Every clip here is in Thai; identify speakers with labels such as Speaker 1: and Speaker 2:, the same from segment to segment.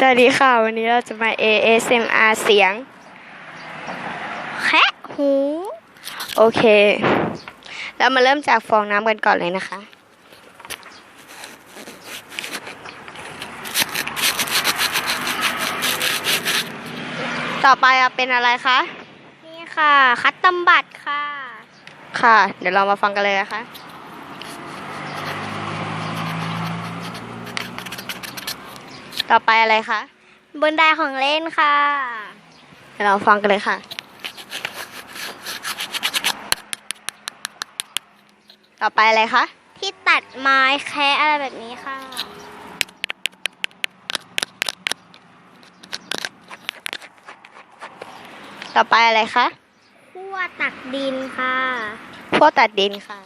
Speaker 1: สวัสดีค่ะ วันนี้เราจะมา ASMR เสียงแคะหูโอเค เรามาเริ่มจากฟองน้ำกันก่อนเลยนะคะ ต่อไปอะเป็นอะไรคะ
Speaker 2: นี่ค่ะ คัตตำบัตรค่ะ
Speaker 1: ค่ะ เดี๋ยวเรามาฟังกันเลยนะคะ ต่อไปอะไรคะ
Speaker 2: บนไดของเล่นค่ะ
Speaker 1: เดี๋ยวเราฟังกันเลยค่ะ ต่อไปอะไรคะ
Speaker 2: ที่ตัดไม้แคะอะไรแบบนี้ค่ะ
Speaker 1: ต่อไปอะไรคะ
Speaker 2: ขั้วตักดินค่ะ
Speaker 1: พวกตัดดินค่ะ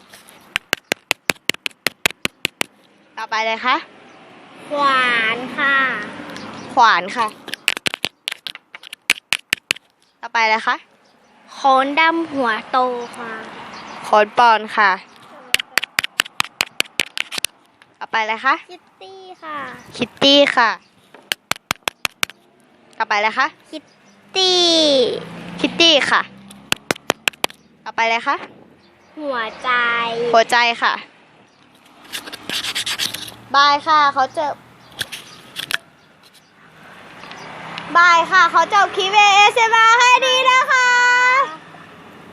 Speaker 1: ต่อไปเลยคะ
Speaker 2: ขวานค่ะ
Speaker 1: ขวานค่ะ ต่อไปเลยคะ
Speaker 2: โขนดำหัวโตค่ะ
Speaker 1: โคนปอนค่ะ ต่อไปเลยคะ
Speaker 2: คิตตี้ค่ะ
Speaker 1: คิตตี้ค่ะ ต่อไปเลยคะ
Speaker 2: คิตตี้
Speaker 1: คิตตี้ค่ะ ต่อไปเลยคะ
Speaker 2: หัวใจ
Speaker 1: หัวใจค่ะ บายค่ะเขาเจอ บายค่ะ เขาจบคลิปเอเอสมาให้